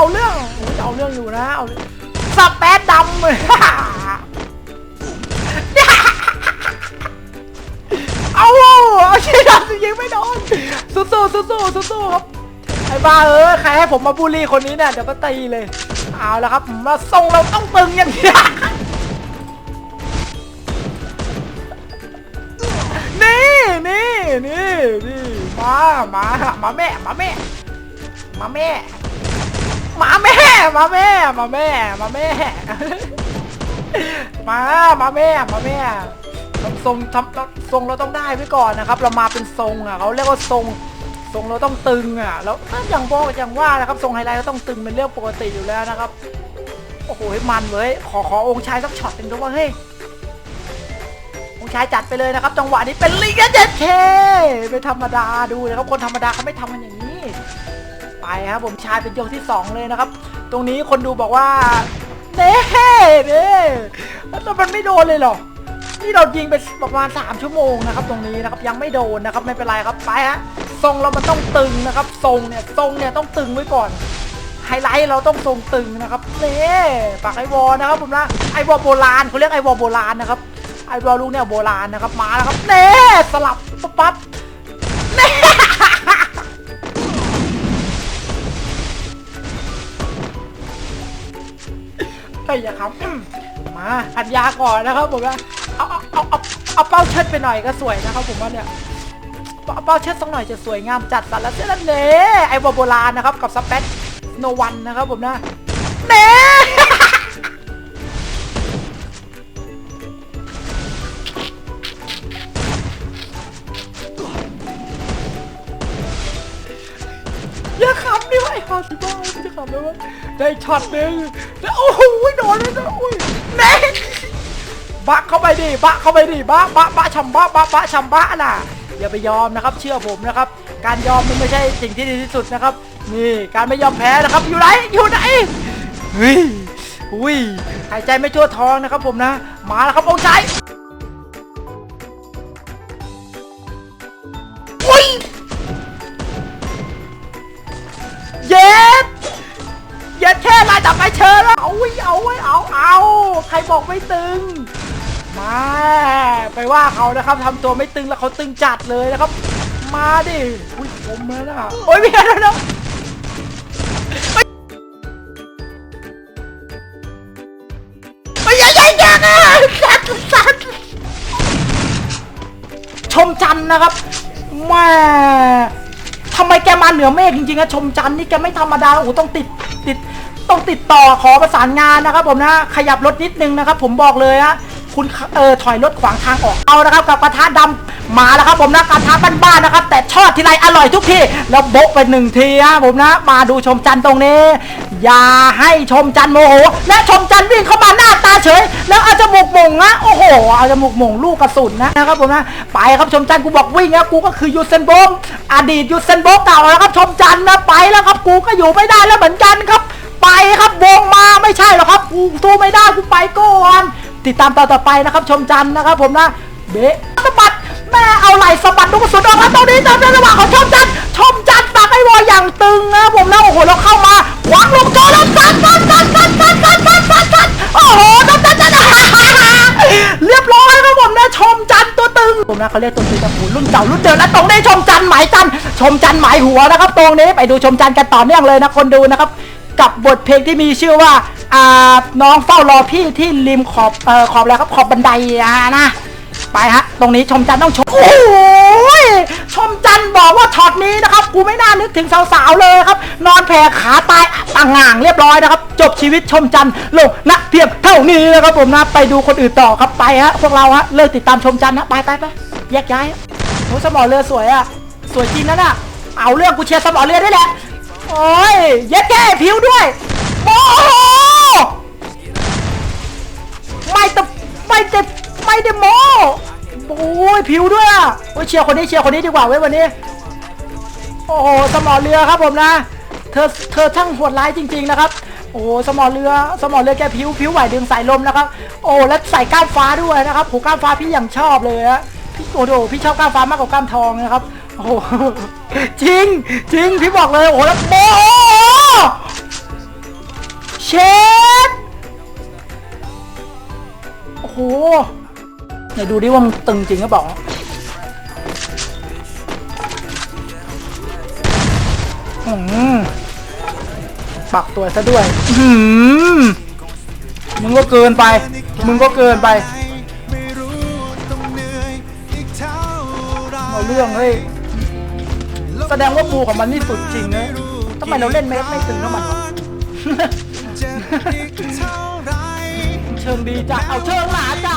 เอาเรื่องโอ้จะเอาเรื่องอยู่นะเอาสเปซดำเลยเอาเอาชีดำยิงไม่โดนสู้สู้สู้สู้สู้สู้ครับไอ้บ้าเอ้ยใครให้ผมมาบูลลี่คนนี้เนี่ยเดี๋ยวก็ตีเลยเอาแล้วครับมาทรงเราต้องตึงอย่างเดียวนี่นี่นี่นี่มามามาแม่มาแม่มาแม่ มาแม่ มาแม่ มาแม่ มาแม่ มา มาแม่ มาแม่ทำทรงทำทรงเราต้องได้ไว้ก่อนนะครับ เรามาเป็นทรงอะเขาเรียกว่าทรงทรงเราต้องตึงอะ แล้วถ้าอย่างบอกอย่างว่านะครับทรงไฮไลท์เราต้องตึงเป็นเรื่องปกติอยู่แล้วนะครับ โอ้โหมันเว้ย ขอขอองค์ชายสักช็อตหนึ่งด้วยว่าเฮ้ย องค์ชายจัดไปเลยนะครับ จังหวะนี้เป็นลิงเจ็ดเคไม่ธรรมดาดูนะครับคนธรรมดาเขาไม่ทำกันอย่างนี้ ครับผมชายเป็นยกที่สองเลยนะครับ ตรงนี้คนดูบอกว่าเน่เน่แล้วมันไม่โดนเลยเหรอนี่เรายิงไปประมาณ 3 ชั่วโมงนะครับ ตรงนี้นะครับยังไม่โดนนะครับไม่เป็นไรครับไปฮะทรงเรามันต้องตึงนะครับ ทรงเนี่ยทรงเนี่ยต้องตึงไว้ก่อน ไฮไลท์เราต้องทรงตึงนะครับเน่ปากไอวอลนะครับผมนะไอวอลโบราณเขาเรียกไอวอลโบราณนะครับไอวอลลูกเนี่ยโบราณนะครับมาแล้วครับเน่สลับปั๊บ ยอย่าครับมาอัญญาก่อนนะครับผมนะเอาเอาเอาเอาเอาเป้าเชิดไปหน่อยก็สวยนะครับ ผมว่าเนี่ยเอาเป้าเชิดสักหน่อยจะสวยงามจัดสรรแล้วเส้นเน่ไอวอลโบราณนะครับกับสเปซโนวันนะครับผมนะเน่ำดิวะไอ้ฮาสิบ้าจะขำแล้ววะได้ช็อตหนึ่งแล้วโอ้โหโดนเลยนะอุ้ยแน่บะเข้าไปดิบะเข้าไปดิบะบะบะชำบะบะบะชำบะน่ะอย่าไปยอมนะครับ เชื่อผมนะครับ การยอมมันไม่ใช่สิ่งที่ดีที่สุดนะครับ นี่การไม่ยอมแพ้นะครับ อยู่ไหนอยู่ไหนเฮ้ยอุ้ยหายใจไม่ชั่วท้องนะครับผมนะ มาแล้วครับองค์ชาย เชิญแล้วเอาไว้เอาไว้เอาเอาใครบอกไม่ตึงมาไปว่าเขานะครับทำตัวไม่ตึงแล้วเขาตึงจัดเลยนะครับ มาดิอุ้ยผมแล้วนะโอ้ยเมียแล้วนะเฮ้ยใหญ่ใหญ่อะสัตว์สัตว์ชมจันทร์นะครับแม่ทำไมแกมาเหนือเมฆจริงๆอะชมจันทร์นี่แกไม่ธรรมดาโอ้ต้องติดติด ต้องติดต่อขอประสานงานนะครับผมนะขยับรถนิดนึงนะครับ ผมบอกเลยฮะคุณเออถอยรถขวางทางออกเอานะครับกับกระทะดำมาแล้วครับผมนะกระทะบ้านๆนะครับ แต่ทอดทีไรอร่อยทุกทีแล้วโบะไปหนึ่งทีฮะผมนะมาดูชมจันทร์ตรงนี้ อย่าให้ชมจันทร์โมโห และชมจันทร์วิ่งเข้ามาหน้าตาเฉย แล้วเอาจมูกหม่งนะโอ้โหเอาจมูกหม่งลูกกระสุนนะนะครับผมนะไปครับชมจันทร์กูบอกวิ่งนะกูก็คือยูเซนโบมอดีตยูเซนโบเก่าแล้วครับชมจันทร์นะไปแล้วครับกูก็อยู่ไม่ได้แล้วเหมือนกันครับ ครับวงมาไม่ใช่หรอกครับกูสู้ไม่ได้กูไปก่อนติดตามตอนต่อไปนะครับ ชมจันนะครับ ผมนะเบะสะบัดแม่เอาไหลสะบัดลูกกระสุนออกมาตรงนี้ตอนในระหว่างของชมจันชมจันทร์ปากไอ้วออย่างตึงนะผมนะโอ้โหเราเข้ามาวังลงจแล้วสัดสัดสัดสัดสัดสัดสัดสัดสัดโอ้โหชมจันทร์จันเรียบร้อยครับผมนะชมจันตัวตึงผมนะเขาเรียกตัวตึงนะโอ้โหรุ่นเก่ารุ่นเดิมแล้วตรงนี้ชมจันหมายจันชมจันหมายหัวนะครับ ตรงนี้ไปดูชมจันกันต่อเนื่องเลยนะคนดูนะครับ กับบทเพลงที่มีชื่อว่าอ่าน้องเฝ้ารอพี่ที่ริมขอบเอ่อขอบอะไรครับขอบบันไดอะนะไปฮะ ตรงนี้ชมจันต้องชม โอ้ยชมจันบอกว่าช็อตนี้นะครับ กูไม่น่านึกถึงสาวๆเลยครับ นอนแผ่ขาตายต่างห่างเรียบร้อยนะครับ จบชีวิตชมจันลงณเพียงเท่านี้นะครับผมนะไปดูคนอื่นต่อครับไปฮะพวกเราฮะเลิกติดตามชมจันนะไปไปไปแยกย้ายโอ้สมอเรือสวยอะสวยจริงนะน่ะเอาเรื่องกูเชียร์สมอเรือได้แหละ โอ้ยเย็ดแก้ผิวด้วย โอ้โหไม่แต่ไม่แต่ไม่ได้โมโอ้ยผิวด้วยอะโอ้ยเชียร์คนนี้เชียร์คนนี้ดีกว่าไว้ยวันนี้ โอ้โหสมอเรือครับผมนะ เธอเธอช่างโหดร้ายจริง ๆนะครับ โอ้โหสมอเรือ สมอเรือแกผิวผิวไหวดึงสายลมนะครับ โอ้แล้วใส่ก้ามฟ้าด้วยนะครับโหก้ามฟ้าพี่อย่างชอบเลยฮะพี่โอ้โหพี่ชอบก้ามฟ้ามากกว่าก้ามทองนะครับ โอ้ จริงจริงพี่บอกเลยโอ้โหแล้วโบเชฟโอ้โหไหนดูดิว่ามันตึงจริงหรือเปล่าอืมปักตัวซะด้วยอืมมึงก็เกินไป มึงก็เกินไปเอาเรื่องเฮ้ย แสดงว่าบูของมันนี่สุดจริงนะทำไมเราเล่นเมสไม่ตึงเท่ามันวะเจ็บอีกเท่าไรเชิงดีจ้ะเอาเชิงหนาจ้ะ